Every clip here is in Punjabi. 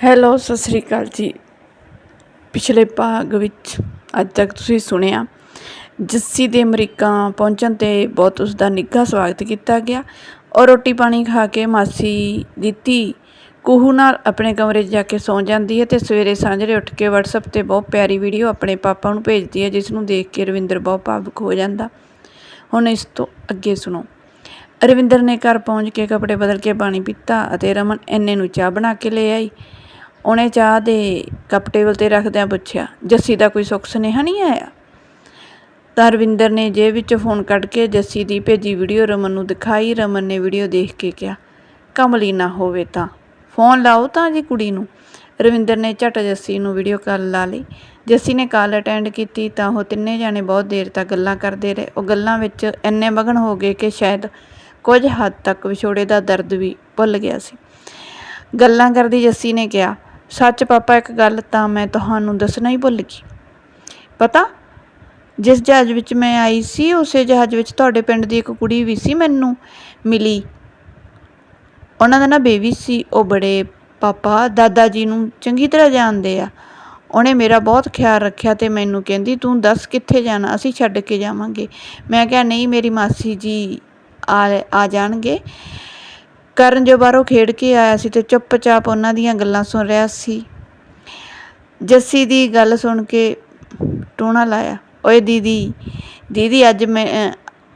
ਹੈਲੋ ਸਤਿ ਸ੍ਰੀ ਅਕਾਲ ਜੀ। ਪਿਛਲੇ ਭਾਗ ਵਿੱਚ ਅੱਜ ਤੱਕ ਤੁਸੀਂ ਸੁਣਿਆ, ਜੱਸੀ ਦੇ ਅਮਰੀਕਾ ਪਹੁੰਚਣ ਤੇ ਬਹੁਤ ਉਸ ਦਾ ਨਿੱਘਾ ਸਵਾਗਤ ਕੀਤਾ ਗਿਆ ਔਰ ਰੋਟੀ ਪਾਣੀ ਖਾ ਕੇ ਮਾਸੀ ਦੀ ਧੀ ਕੁਹੂ ਨਾਲ ਆਪਣੇ ਕਮਰੇ 'ਚ ਜਾ ਕੇ ਸੌਂ ਜਾਂਦੀ ਹੈ ਤੇ ਸਵੇਰੇ ਸਾਂਝਰੇ ਉੱਠ ਕੇ WhatsApp ਤੇ ਬਹੁਤ ਪਿਆਰੀ ਵੀਡੀਓ ਆਪਣੇ ਪਾਪਾ ਨੂੰ ਭੇਜਦੀ ਹੈ, ਜਿਸ ਨੂੰ ਦੇਖ ਕੇ ਰਵਿੰਦਰ ਬਹੁਤ ਭਾਵੁਕ ਹੋ ਜਾਂਦਾ। ਹੁਣ ਇਸ ਤੋਂ ਅੱਗੇ ਸੁਣੋ। ਰਵਿੰਦਰ ਨੇ ਘਰ ਪਹੁੰਚ ਕੇ ਕੱਪੜੇ ਬਦਲ ਕੇ ਪਾਣੀ ਪੀਤਾ ਅਤੇ ਰਮਨ ਇੰਨੇ ਨੂੰ ਚਾਹ ਬਣਾ ਕੇ ਲੈ ਆਈ। ਉਹਨੇ ਚਾਹ ਦੇ ਕੱਪ ਟੇਬਲ ਤੇ ਰੱਖਦਿਆਂ ਪੁੱਛਿਆ, ਜੱਸੀ ਦਾ ਕੋਈ ਸੁੱਖ ਸੁਨੇਹਾ ਨਹੀਂ ਆਇਆ? ਤਾਂ ਰਵਿੰਦਰ ਨੇ ਜੇਬ ਵਿੱਚੋਂ ਫੋਨ ਕੱਢ ਕੇ ਜੱਸੀ ਦੀ ਭੇਜੀ ਵੀਡੀਓ ਰਮਨ ਨੂੰ ਦਿਖਾਈ। ਰਮਨ ਨੇ ਵੀਡੀਓ ਦੇਖ ਕੇ ਕਿਹਾ, ਕਮਲੀ ਨਾ ਹੋਵੇ ਤਾਂ। ਫੋਨ ਲਾਓ ਤਾਂ ਜੀ ਕੁੜੀ ਨੂੰ। ਰਵਿੰਦਰ ਨੇ ਝਟ ਜੱਸੀ ਨੂੰ ਵੀਡੀਓ ਕਾਲ ਲਾ ਲਈ। ਜੱਸੀ ਨੇ ਕਾਲ ਅਟੈਂਡ ਕੀਤੀ ਤਾਂ ਉਹ ਤਿੰਨੇ ਜਾਣੇ ਬਹੁਤ ਦੇਰ ਤੱਕ ਗੱਲਾਂ ਕਰਦੇ ਰਹੇ। ਉਹ ਗੱਲਾਂ ਵਿੱਚ ਇੰਨੇ ਮਗਨ ਹੋ ਗਏ ਕਿ ਸ਼ਾਇਦ ਕੁਝ ਹੱਦ ਤੱਕ ਵਿਛੋੜੇ ਦਾ ਦਰਦ ਵੀ ਭੁੱਲ ਗਿਆ ਸੀ। ਗੱਲਾਂ ਕਰਦੀ ਜੱਸੀ ਨੇ ਕਿਹਾ ਸੱਚ ਪਾਪਾ, ਇੱਕ ਗੱਲ ਤਾਂ ਮੈਂ ਤੁਹਾਨੂੰ ਦੱਸਣਾ ਹੀ ਭੁੱਲ ਗਈ। ਪਤਾ, ਜਿਸ ਜਹਾਜ਼ ਵਿੱਚ ਮੈਂ ਆਈ ਸੀ, ਉਸੇ ਜਹਾਜ਼ ਵਿੱਚ ਤੁਹਾਡੇ ਪਿੰਡ ਦੀ ਇੱਕ ਕੁੜੀ ਵੀ ਸੀ ਮੈਨੂੰ ਮਿਲੀ। ਉਹਨਾਂ ਦਾ ਨਾ ਬੇਬੀ ਸੀ, ਉਹ ਬੜੇ ਪਾਪਾ, ਦਾਦਾ ਜੀ ਨੂੰ ਚੰਗੀ ਤਰ੍ਹਾਂ ਜਾਣਦੇ ਆ। ਉਹਨੇ ਮੇਰਾ ਬਹੁਤ ਖਿਆਲ ਰੱਖਿਆ ਤੇ ਮੈਨੂੰ ਕਹਿੰਦੀ, ਤੂੰ ਦੱਸ ਕਿੱਥੇ ਜਾਣਾ? ਅਸੀਂ ਛੱਡ ਕੇ ਜਾਵਾਂਗੇ। ਮੈਂ ਕਿਹਾ, ਨਹੀਂ, ਮੇਰੀ ਮਾਸੀ ਜੀ ਆ ਆ ਜਾਣਗੇ। ਕਰਨ ਜੋ ਬਾਹਰੋਂ ਖੇਡ ਕੇ ਆਇਆ ਸੀ ਤੇ ਚੁੱਪਚਾਪ ਉਹਨਾਂ ਦੀਆਂ ਗੱਲਾਂ ਸੁਣ ਰਿਹਾ ਸੀ। ਜੱਸੀ ਦੀ ਗੱਲ ਸੁਣ ਕੇ ਟੋਣਾ ਲਾਇਆ। ਓਏ ਦੀਦੀ ਦੀਦੀ, ਅੱਜ ਮੈਂ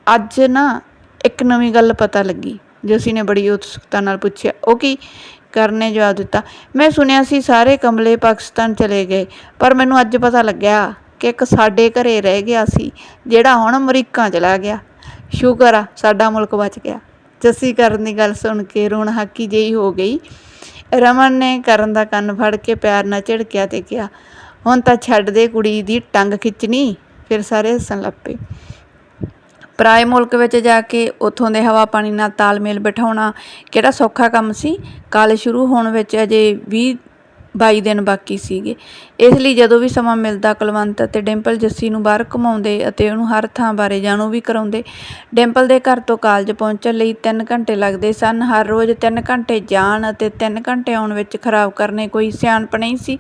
ਅੱਜ ਨਾ ਇੱਕ ਨਵੀਂ ਗੱਲ ਪਤਾ ਲੱਗੀ। ਜੱਸੀ ਨੇ ਬੜੀ ਉਤਸੁਕਤਾ ਨਾਲ ਪੁੱਛਿਆ, ਉਹ ਕੀ ਕਰਨ ਨੇ ਜਵਾਬ ਦਿੱਤਾ? ਮੈਂ ਸੁਣਿਆ ਸੀ ਸਾਰੇ ਕਮਲੇ ਪਾਕਿਸਤਾਨ ਚਲੇ ਗਏ, ਪਰ ਮੈਨੂੰ ਅੱਜ ਪਤਾ ਲੱਗਿਆ ਕਿ ਇੱਕ ਸਾਡੇ ਘਰੇ ਰਹਿ ਗਿਆ ਸੀ, ਜਿਹੜਾ ਹੁਣ ਅਮਰੀਕਾ ਚਲਾ ਗਿਆ। ਸ਼ੁਕਰ ਆ, ਸਾਡਾ ਮੁਲਕ ਬਚ ਗਿਆ। ਜੱਸੀ ਕਰਨ ਦੀ ਗੱਲ ਸੁਣ ਕੇ ਰੋਣ ਹਾਕੀ ਜਿਹੀ ਹੋ ਗਈ। ਰਮਨ ਨੇ ਕਰਨ ਦਾ ਕੰਨ ਫੜ ਕੇ ਪਿਆਰ ਨਾਲ ਝਿੜਕਿਆ ਤੇ ਕਿਹਾ, ਹੁਣ ਤਾਂ ਛੱਡ ਦੇ ਕੁੜੀ ਦੀ, ਟੰਗ ਖਿੱਚਣੀ। ਫਿਰ ਸਾਰੇ ਹੱਸਣ ਲੱਪੇ ਪਏ। ਪਰਾਏ ਮੁਲਕ ਵਿੱਚ ਜਾ ਕੇ ਉੱਥੋਂ ਦੇ ਹਵਾ ਪਾਣੀ ਨਾਲ ਤਾਲਮੇਲ ਬਿਠਾਉਣਾ ਕਿਹੜਾ ਸੌਖਾ ਕੰਮ ਸੀ? ਕਾਲ ਸ਼ੁਰੂ ਹੋਣ ਵਿੱਚ ਅਜੇ 20 22 ਦਿਨ ਬਾਕੀ ਸੀਗੇ। ਇਸ ਲਈ ਜਦੋਂ ਵੀ ਸਮਾਂ ਮਿਲਦਾ, ਕੁਲਵੰਤ ਅਤੇ ਡਿੰਪਲ ਜੱਸੀ ਨੂੰ ਬਾਹਰ ਘੁਮਾਉਂਦੇ ਅਤੇ ਉਹਨੂੰ ਹਰ ਥਾਂ ਬਾਰੇ ਜਾਣੂ ਵੀ ਕਰਾਉਂਦੇ, ਡਿੰਪਲ ਦੇ ਘਰ ਤੋਂ ਕਾਲਜ ਪਹੁੰਚਣ ਲਈ 3 ਘੰਟੇ ਲੱਗਦੇ ਸਨ। ਹਰ ਰੋਜ਼ 3 ਘੰਟੇ ਜਾਣ ਅਤੇ 3 ਘੰਟੇ ਆਉਣ ਵਿੱਚ ਖਰਾਬ ਕਰਨੇ ਕੋਈ ਸਿਆਣਪ ਨਹੀਂ ਸੀ।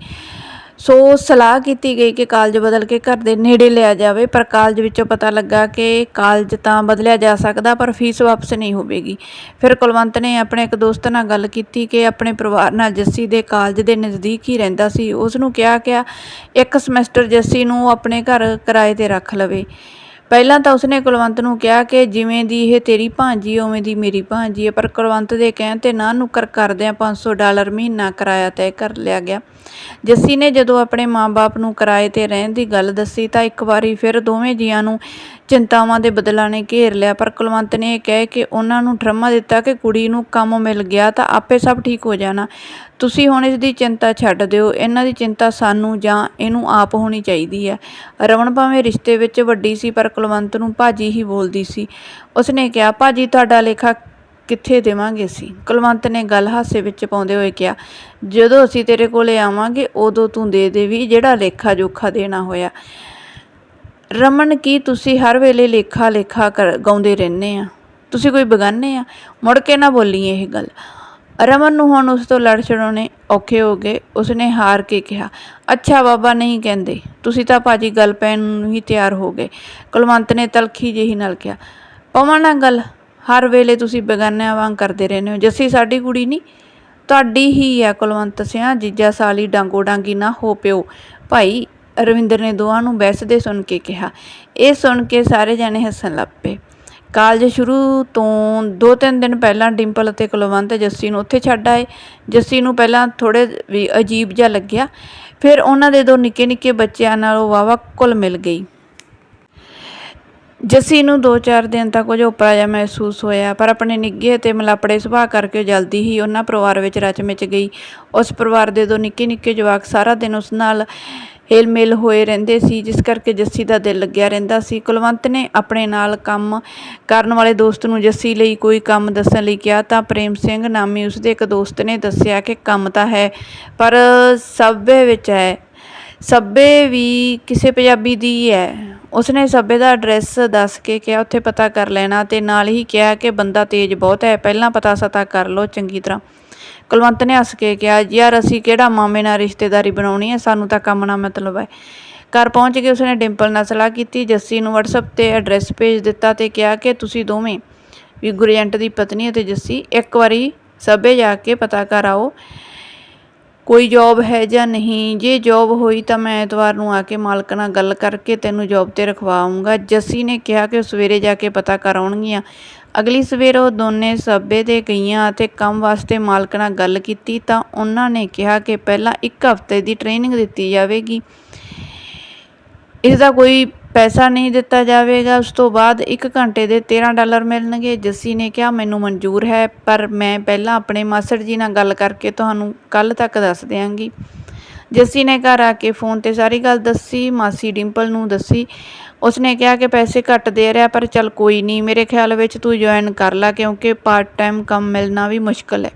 ਸੋ ਸਲਾਹ ਕੀਤੀ ਗਈ ਕਿ ਕਾਲਜ ਬਦਲ ਕੇ ਘਰ ਦੇ ਨੇੜੇ ਲਿਆ ਜਾਵੇ, ਪਰ ਕਾਲਜ ਵਿੱਚੋਂ ਪਤਾ ਲੱਗਾ ਕਿ ਕਾਲਜ ਤਾਂ ਬਦਲਿਆ ਜਾ ਸਕਦਾ, ਪਰ ਫੀਸ ਵਾਪਸ ਨਹੀਂ ਹੋਵੇਗੀ। ਫਿਰ ਕੁਲਵੰਤ ਨੇ ਆਪਣੇ ਇੱਕ ਦੋਸਤ ਨਾਲ ਗੱਲ ਕੀਤੀ ਕਿ ਆਪਣੇ ਪਰਿਵਾਰ ਨਾਲ ਜੱਸੀ ਦੇ ਕਾਲਜ ਦੇ ਨਜ਼ਦੀਕ ਹੀ ਰਹਿੰਦਾ ਸੀ। ਉਸ ਨੂੰ ਕਿਹਾ ਕਿ ਇੱਕ ਸਮੈਸਟਰ ਜੱਸੀ ਨੂੰ ਆਪਣੇ ਘਰ ਕਿਰਾਏ ਤੇ ਰੱਖ ਲਵੇ। ਪਹਿਲਾਂ ਤਾਂ ਉਸਨੇ ਕੁਲਵੰਤ ਨੂੰ ਕਿਹਾ ਕਿ ਜਿਵੇਂ ਦੀ ਇਹ ਤੇਰੀ ਭਾਂਜੀ, ਉਵੇਂ ਦੀ ਮੇਰੀ ਭਾਂਜੀ ਹੈ, ਪਰ ਕੁਲਵੰਤ ਦੇ ਕਹਿਣ ਤੇ ਨਾ ਨੁਕਰ ਕਰਦਿਆਂ 500 ਡਾਲਰ ਮਹੀਨਾ ਕਿਰਾਇਆ ਤੈਅ ਕਰ ਲਿਆ ਗਿਆ। ਜੱਸੀ ਨੇ ਜਦੋਂ ਆਪਣੇ ਮਾਂ-ਬਾਪ ਨੂੰ ਕਿਰਾਏ ਤੇ ਰਹਿਣ ਦੀ ਗੱਲ ਦੱਸੀ ਤਾਂ ਇੱਕ ਵਾਰੀ ਫਿਰ ਦੋਵੇਂ ਜੀਆਂ ਨੂੰ ਚਿੰਤਾਵਾਂ ਦੇ ਬਦਲਾਂ ਨੇ ਘੇਰ ਲਿਆ, ਪਰ ਕੁਲਵੰਤ ਨੇ ਇਹ ਕਹਿ ਕੇ ਉਹਨਾਂ ਨੂੰ ਠਰਮਾ ਦਿੱਤਾ ਕਿ ਕੁੜੀ ਨੂੰ ਕੰਮ ਮਿਲ ਗਿਆ ਤਾਂ ਆਪੇ ਸਭ ਠੀਕ ਹੋ ਜਾਣਾ। ਤੁਸੀਂ ਹੁਣ ਇਸ ਦੀ ਚਿੰਤਾ ਛੱਡ ਦਿਓ, ਇਹਨਾਂ ਦੀ ਚਿੰਤਾ ਸਾਨੂੰ ਜਾਂ ਇਹਨੂੰ ਆਪ ਹੋਣੀ ਚਾਹੀਦੀ ਹੈ। ਰਵਣ ਭਾਵੇਂ ਰਿਸ਼ਤੇ ਵਿੱਚ ਵੱਡੀ ਸੀ, ਪਰ ਕੁਲਵੰਤ ਨੂੰ ਭਾਜੀ ਹੀ ਬੋਲਦੀ ਸੀ। ਉਸਨੇ ਕਿਹਾ, ਭਾਜੀ, ਤੁਹਾਡਾ ਲੇਖਾ ਕਿੱਥੇ ਦੇਵਾਂਗੇ ਅਸੀਂ? ਕੁਲਵੰਤ ਨੇ ਗੱਲ ਹਾਸੇ ਵਿੱਚ ਪਾਉਂਦੇ ਹੋਏ ਕਿਹਾ, ਜਦੋਂ ਅਸੀਂ ਤੇਰੇ ਕੋਲੇ ਆਵਾਂਗੇ, ਉਦੋਂ ਤੂੰ ਦੇ ਦੇਵੀ ਜਿਹੜਾ ਲੇਖਾ ਜੋਖਾ ਦੇਣਾ ਹੋਇਆ। ਰਮਨ, ਕੀ ਤੁਸੀਂ ਹਰ ਵੇਲੇ ਲੇਖਾ ਲੇਖਾ ਗਾਉਂਦੇ ਰਹਿੰਦੇ ਆ? ਤੁਸੀਂ ਕੋਈ ਬਗਾਨੇ ਆ? ਮੁੜ ਕੇ ਨਾ ਬੋਲੀ ਇਹ ਗੱਲ। ਰਮਨ ਨੂੰ ਹੁਣ ਉਸ ਤੋਂ ਲੜ ਛੜਾਉਣੇ ਔਖੇ ਹੋ ਗਏ। ਉਸਨੇ ਹਾਰ ਕੇ ਕਿਹਾ, ਅੱਛਾ ਬਾਬਾ, ਨਹੀਂ ਕਹਿੰਦੇ। ਤੁਸੀਂ ਤਾਂ ਭਾਜੀ ਗੱਲ ਪੈਣ ਨੂੰ ਹੀ ਤਿਆਰ ਹੋ ਗਏ। ਕੁਲਵੰਤ ਨੇ ਤਲਖੀ ਜਿਹੀ ਨਾਲ ਕਿਹਾ ਪਵਾਂ ਨਾ ਗੱਲ, ਹਰ ਵੇਲੇ ਤੁਸੀਂ ਬੇਗਾਨਿਆਂ ਵਾਂਗ ਕਰਦੇ ਰਹਿੰਦੇ ਹੋ। ਜੱਸੀ, ਸਾਡੀ ਕੁੜੀ ਨਹੀਂ, ਤੁਹਾਡੀ ਹੀ ਆ ਕੁਲਵੰਤ ਸਿਆ। ਜੀਜਾ ਸਾਲੀ ਡਾਂਗੋ ਡਾਂਗੀ ਨਾ ਹੋ ਪਿਓ। ਭਾਈ ਰਵਿੰਦਰ ਨੇ ਦੋਹਾਂ ਨੂੰ ਬੈਸਦੇ ਸੁਣ ਕੇ ਕਿਹਾ। ਇਹ ਸੁਣ ਕੇ ਸਾਰੇ ਜਣੇ ਹੱਸਣ ਲੱਗ ਪਏ। ਕਾਲਜ ਸ਼ੁਰੂ ਤੋਂ 2-3 ਦਿਨ ਪਹਿਲਾਂ ਡਿੰਪਲ ਅਤੇ ਕੁਲਵੰਤ ਜੱਸੀ ਨੂੰ ਉੱਥੇ ਛੱਡ ਆਏ। ਜੱਸੀ ਨੂੰ ਪਹਿਲਾਂ ਥੋੜ੍ਹੇ ਵੀ ਅਜੀਬ ਜਿਹਾ ਲੱਗਿਆ। ਫਿਰ ਉਹਨਾਂ ਦੇ ਦੋ ਨਿੱਕੇ ਨਿੱਕੇ ਬੱਚਿਆਂ ਨਾਲ ਉਹ ਵਾਵਾ ਕੁਲ ਮਿਲ ਗਈ। ਜੱਸੀ ਨੂੰ 2-4 ਦਿਨ ਤੱਕ ਕੁਝ ਉਪਰਾ ਜਿਹਾ ਮਹਿਸੂਸ ਹੋਇਆ, ਪਰ ਆਪਣੇ ਨਿੱਘੇ ਅਤੇ ਮਲਾਪੜੇ ਸੁਭਾਅ ਕਰਕੇ ਜਲਦੀ ਹੀ ਉਹਨਾਂ ਪਰਿਵਾਰ ਵਿੱਚ ਰਚ ਮਿਚ ਗਈ। ਉਸ ਪਰਿਵਾਰ ਦੇ ਦੋ ਨਿੱਕੇ ਨਿੱਕੇ ਜਵਾਕ ਸਾਰਾ ਦਿਨ ਉਸ ਨਾਲ ਹਿਲ ਹੋਏ ਰਹਿੰਦੇ ਸੀ, ਜਿਸ ਕਰਕੇ ਜੱਸੀ ਦਾ ਦਿਲ ਲੱਗਿਆ ਰਹਿੰਦਾ ਸੀ। ਕੁਲਵੰਤ ਨੇ ਆਪਣੇ ਨਾਲ ਕੰਮ ਕਰਨ ਵਾਲੇ ਦੋਸਤ ਨੂੰ ਜੱਸੀ ਲਈ ਕੋਈ ਕੰਮ ਦੱਸਣ ਲਈ ਕਿਹਾ ਤਾਂ ਪ੍ਰੇਮ ਸਿੰਘ ਨਾਮੀ ਉਸਦੇ ਇੱਕ ਦੋਸਤ ਨੇ ਦੱਸਿਆ ਕਿ ਕੰਮ ਤਾਂ ਹੈ, ਪਰ ਸਭੇ ਵਿੱਚ ਹੈ ਸੱਬੇ ਵੀ ਕਿਸੇ ਪੰਜਾਬੀ ਦੀ ਹੈ। ਉਸਨੇ ਸੱਬੇ ਦਾ ਐਡਰੈਸ ਦੱਸ ਕੇ ਕਿਹਾ, ਉੱਥੇ ਪਤਾ ਕਰ ਲੈਣਾ। ਤੇ ਨਾਲ ਹੀ ਕਿਹਾ ਕਿ ਬੰਦਾ ਤੇਜ਼ ਬਹੁਤ ਹੈ, ਪਹਿਲਾਂ ਪਤਾ ਸਤਾ ਕਰ ਲਓ, ਚੰਗੀ ਤਰ੍ਹਾਂ। ਕੁਲਵੰਤ ਨੇ ਹੱਸ ਕੇ ਕਿਹਾ, ਯਾਰ ਅਸੀਂ ਕਿਹੜਾ ਮਾਮੇ ਨਾਲ ਰਿਸ਼ਤੇਦਾਰੀ ਬਣਾਉਣੀ ਹੈ? ਸਾਨੂੰ ਤਾਂ ਕੰਮ ਨਾਲ ਮਤਲਬ ਹੈ। ਘਰ ਪਹੁੰਚ ਕੇ ਉਸਨੇ ਡਿੰਪਲ ਨਾਲ ਸਲਾਹ ਕੀਤੀ, ਜੱਸੀ ਨੂੰ WhatsApp ਤੇ ਐਡਰੈਸ ਭੇਜ ਦਿੱਤਾ ਤੇ ਕਿਹਾ ਕਿ ਤੁਸੀਂ ਦੋਵੇਂ ਵੀ ਗੁਰਜੰਟ ਦੀ ਪਤਨੀ ਅਤੇ ਜੱਸੀ, ਇੱਕ ਵਾਰੀ ਸਭੇ ਜਾ ਕੇ ਪਤਾ ਕਰ ਆਓ ਕੋਈ ਜੌਬ ਹੈ ਜਾਂ ਨਹੀਂ। ਜੇ ਜੌਬ ਹੋਈ ਤਾਂ ਮੈਂ ਐਤਵਾਰ ਨੂੰ ਆ ਕੇ ਮਾਲਕ ਨਾਲ ਗੱਲ ਕਰਕੇ ਤੈਨੂੰ ਜੌਬ ਤੇ ਰਖਵਾਉਂਗਾ। ਜੱਸੀ ਨੇ ਕਿਹਾ ਕਿ ਉਹ ਸਵੇਰੇ ਜਾ ਕੇ ਪਤਾ ਕਰ ਆਉਣਗੀਆਂ। ਅਗਲੀ ਸਵੇਰ ਉਹ ਦੋਨੇ ਸਭੇ ਦੇ ਗਈਆਂ ਅਤੇ ਕੰਮ ਵਾਸਤੇ ਮਾਲਕ ਨਾਲ ਗੱਲ ਕੀਤੀ ਤਾਂ ਉਹਨਾਂ ਨੇ ਕਿਹਾ ਕਿ ਪਹਿਲਾਂ ਇੱਕ ਹਫ਼ਤੇ ਦੀ ਟ੍ਰੇਨਿੰਗ ਦਿੱਤੀ ਜਾਵੇਗੀ। ਇਸ ਦਾ ਕੋਈ ਪੈਸਾ ਨਹੀਂ ਦਿੱਤਾ ਜਾਵੇਗਾ। ਉਸ ਤੋਂ ਬਾਅਦ 1 ਘੰਟੇ ਦੇ 13 ਡਾਲਰ ਮਿਲਣਗੇ। ਜੱਸੀ ਨੇ ਕਿਹਾ, ਮੈਨੂੰ ਮਨਜ਼ੂਰ ਹੈ, ਪਰ ਮੈਂ ਪਹਿਲਾਂ ਆਪਣੇ ਮਾਸਟਰ ਜੀ ਨਾਲ ਗੱਲ ਕਰਕੇ ਤੁਹਾਨੂੰ ਕੱਲ ਤੱਕ ਦੱਸ ਦਿਆਂਗੀ। ਜੱਸੀ ਨੇ ਘਰ ਆ ਕੇ ਫੋਨ ਤੇ ਸਾਰੀ ਗੱਲ ਦੱਸੀ, ਮਾਸੀ ਡਿੰਪਲ ਨੂੰ ਦੱਸੀ ਉਸਨੇ ਕਿਹਾ ਕਿ ਪੈਸੇ ਘੱਟ ਦੇ ਰਿਹਾ, ਪਰ ਚੱਲ ਕੋਈ ਨਹੀਂ, ਮੇਰੇ ਖਿਆਲ ਵਿੱਚ ਤੂੰ ਜੁਆਇਨ ਕਰ ਲੈ, ਕਿਉਂਕਿ ਪਾਰਟ ਟਾਈਮ ਕੰਮ ਮਿਲਣਾ ਵੀ ਮੁਸ਼ਕਲ ਹੈ।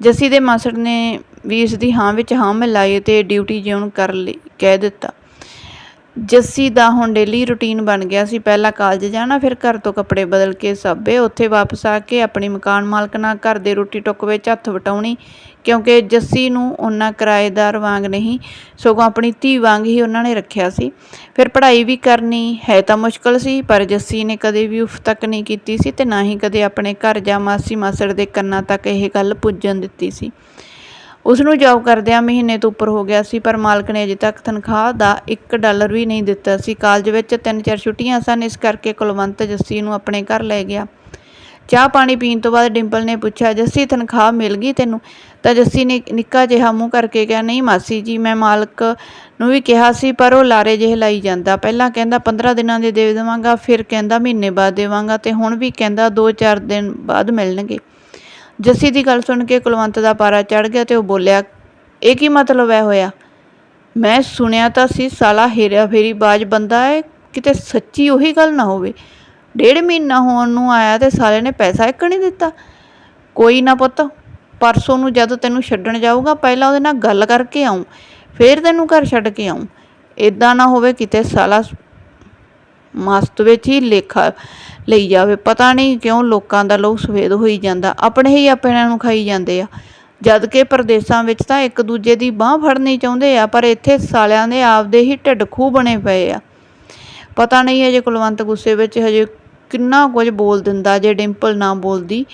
ਜੱਸੀ ਦੇ ਮਾਸਟਰ ਨੇ ਵੀ ਇਸ ਦੀ ਹਾਂ ਵਿੱਚ ਹਾਂ ਮਿਲਾਈ ਤੇ ਡਿਊਟੀ ਜਿਉਣ ਕਰ ਲਈ, ਕਹਿ ਦਿੱਤਾ। ਜੱਸੀ ਦਾ ਹੁਣ ਡੇਲੀ ਰੁਟੀਨ ਬਣ ਗਿਆ ਸੀ। ਪਹਿਲਾਂ ਕਾਲਜ ਜਾਣਾ, ਫਿਰ ਘਰ ਤੋਂ ਕੱਪੜੇ ਬਦਲ ਕੇ ਸਾਬੇ। ਉੱਥੇ ਵਾਪਸ ਆ ਕੇ ਆਪਣੀ ਮਕਾਨ ਮਾਲਕ ਨਾਲ ਘਰ ਦੇ ਰੋਟੀ ਟੁੱਕ ਵਿੱਚ ਹੱਥ ਵਟਾਉਣੀ, ਕਿਉਂਕਿ ਜੱਸੀ ਨੂੰ ਉਹਨਾਂ ਕਿਰਾਏਦਾਰ ਵਾਂਗ ਨਹੀਂ, ਸਗੋਂ ਆਪਣੀ ਧੀ ਵਾਂਗ ਹੀ ਉਹਨਾਂ ਨੇ ਰੱਖਿਆ ਸੀ। ਫਿਰ ਪੜ੍ਹਾਈ ਵੀ ਕਰਨੀ ਹੈ ਤਾਂ ਮੁਸ਼ਕਲ ਸੀ, ਪਰ ਜੱਸੀ ਨੇ ਕਦੇ ਵੀ ਉਫ ਤੱਕ ਨਹੀਂ ਕੀਤੀ ਸੀ ਤੇ ਨਾ ਹੀ ਕਦੇ ਆਪਣੇ ਘਰ ਜਾਂ ਮਾਸੀ ਮਾਸੜ ਦੇ ਕੰਨਾਂ ਤੱਕ ਇਹ ਗੱਲ ਪੁੱਜਣ ਦਿੱਤੀ ਸੀ। ਉਸ ਨੂੰ ਜੌਬ ਕਰਦਿਆਂ ਮਹੀਨੇ ਤੋਂ ਉੱਪਰ ਹੋ ਗਿਆ ਸੀ, ਪਰ ਮਾਲਕ ਨੇ ਅਜੇ ਤੱਕ ਤਨਖਾਹ ਦਾ 1 ਡਾਲਰ ਵੀ ਨਹੀਂ ਦਿੱਤਾ ਸੀ। ਕਾਲਜ ਵਿੱਚ ਤਿੰਨ ਚਾਰ ਛੁੱਟੀਆਂ ਸਨ, ਇਸ ਕਰਕੇ ਕੁਲਵੰਤ ਜੱਸੀ ਨੂੰ ਆਪਣੇ ਘਰ ਲੈ ਗਿਆ। ਚਾਹ ਪਾਣੀ ਪੀਣ ਤੋਂ ਬਾਅਦ ਡਿੰਪਲ ਨੇ ਪੁੱਛਿਆ, ਜੱਸੀ, ਤਨਖਾਹ ਮਿਲ ਗਈ ਤੈਨੂੰ? ਤਾਂ ਜੱਸੀ ਨੇ ਨਿੱਕਾ ਜਿਹਾ ਮੂੰਹ ਕਰਕੇ ਕਿਹਾ, ਨਹੀਂ ਮਾਸੀ ਜੀ, ਮੈਂ ਮਾਲਕ ਨੂੰ ਵੀ ਕਿਹਾ ਸੀ, ਪਰ ਉਹ ਲਾਰੇ ਜਿਹੇ ਲਾਈ ਜਾਂਦਾ। ਪਹਿਲਾਂ ਕਹਿੰਦਾ 15 ਦਿਨਾਂ ਦੇ ਦੇ ਦੇਵਾਂਗਾ, ਫਿਰ ਕਹਿੰਦਾ, ਮਹੀਨੇ ਬਾਅਦ ਦੇਵਾਂਗਾ, ਤੇ ਹੁਣ ਵੀ ਕਹਿੰਦਾ 2-4 ਦਿਨ ਬਾਅਦ ਮਿਲਣਗੇ। ਜੱਸੀ ਦੀ ਗੱਲ ਸੁਣ ਕੇ ਕੁਲਵੰਤ ਦਾ ਪਾਰਾ ਚੜ ਗਿਆ ਤੇ ਉਹ ਬੋਲਿਆ, ਇਹ ਕੀ ਮਤਲਬ ਹੈ ਹੋਇਆ? ਮੈਂ ਸੁਣਿਆ ਤਾਂ ਸੀ ਸਾਲਾ ਹੇਰਾ ਫੇਰੀ ਬਾਜ ਬੰਦਾ ਹੈ ਕਿਤੇ ਸੱਚੀ ਉਹੀ ਗੱਲ ਨਾ ਹੋਵੇ। ਡੇਢ ਮਹੀਨਾ ਹੋਣ ਨੂੰ ਆਇਆ ਤੇ ਸਾਲੇ ਨੇ ਪੈਸਾ ਇੱਕ ਨਹੀਂ ਦਿੱਤਾ। ਕੋਈ ਨਾ ਪੁੱਤ, ਪਰਸੋਂ ਨੂੰ ਜਦੋਂ ਤੈਨੂੰ ਛੱਡਣ ਜਾਊਗਾ, ਪਹਿਲਾਂ ਉਹਦੇ ਨਾਲ ਗੱਲ ਕਰਕੇ ਆਉਂ ਫੇਰ ਤੈਨੂੰ ਘਰ ਛੱਡ ਕੇ ਆਉਂ ਇਦਾਂ ਨਾ ਹੋਵੇ ਕਿਤੇ ਸਾਲਾ ਮਸਤ ਵਿੱਚ ਹੀ ਲੇਖਾ ਲਈ ਜਾਵੇ। ਪਤਾ ਨਹੀਂ ਕਿਉਂ ਲੋਕਾਂ ਦਾ ਲੋਕ ਸਫੇਦ ਹੋਈ ਜਾਂਦਾ। ਆਪਣੇ ਹੀ ਆਪਣਿਆਂ ਨੂੰ ਖਾਈ ਜਾਂਦੇ ਆ। ਜਦ ਕਿ ਪ੍ਰਦੇਸਾਂ ਵਿੱਚ ਤਾਂ ਇੱਕ ਦੂਜੇ ਦੀ ਬਾਹ ਫੜਨੀ ਚਾਹੁੰਦੇ ਆ, ਪਰ ਇੱਥੇ ਸਾਲਿਆਂ ਦੇ ਆਪਦੇ ਹੀ ਢਿੱਡ ਖੂਹ ਬਣੇ ਪਏ ਆ। ਪਤਾ ਨਹੀਂ ਹਜੇ ਕੁਲਵੰਤ ਗੁੱਸੇ ਵਿੱਚ ਹਜੇ ਕਿੰਨਾ ਕੁਝ ਬੋਲ ਦਿੰਦਾ, ਜੇ ਡਿੰਪਲ ਨਾ ਬੋਲਦੀ।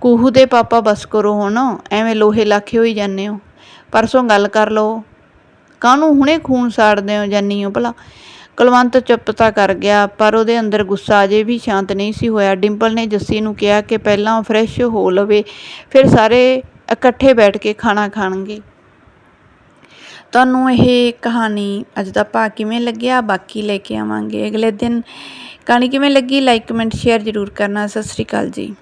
ਕੂਹੂ ਦੇ ਪਾਪਾ ਬਸ ਕਰੋ ਹੁਣ, ਐਵੇਂ ਲੋਹੇ ਲਾਖੇ ਹੋਈ ਜਾਂਦੇ ਹੋ। ਪਰਸੋਂ ਗੱਲ ਕਰ ਲਓ। ਕਾਹਨੂੰ ਹੁਣੇ ਖੂਨ ਸਾੜਦੇ ਹੋ ਜਾਨੀ ਹੋ ਭਲਾ? ਕੁਲਵੰਤ ਚੁੱਪ ਤਾਂ ਕਰ ਗਿਆ, ਪਰ ਉਹਦੇ ਅੰਦਰ ਗੁੱਸਾ ਅਜੇ ਵੀ ਸ਼ਾਂਤ ਨਹੀਂ ਸੀ ਹੋਇਆ। ਡਿੰਪਲ ਨੇ ਜੱਸੀ ਨੂੰ ਕਿਹਾ ਕਿ ਪਹਿਲਾਂ ਉਹ ਫਰੈਸ਼ ਹੋ ਲਵੇ, ਫਿਰ ਸਾਰੇ ਇਕੱਠੇ ਬੈਠ ਕੇ ਖਾਣਾ ਖਾਣਗੇ। ਤੁਹਾਨੂੰ ਇਹ ਕਹਾਣੀ ਅੱਜ ਦਾ ਭਾਗ ਕਿਵੇਂ ਲੱਗਿਆ? ਬਾਕੀ ਲੈ ਕੇ ਆਵਾਂਗੇ ਅਗਲੇ ਦਿਨ। ਕਹਾਣੀ ਕਿਵੇਂ ਲੱਗੀ? ਲਾਈਕ ਕਮੈਂਟ ਸ਼ੇਅਰ ਜ਼ਰੂਰ ਕਰਨਾ। ਸਤਿ ਸ਼੍ਰੀ ਅਕਾਲ ਜੀ।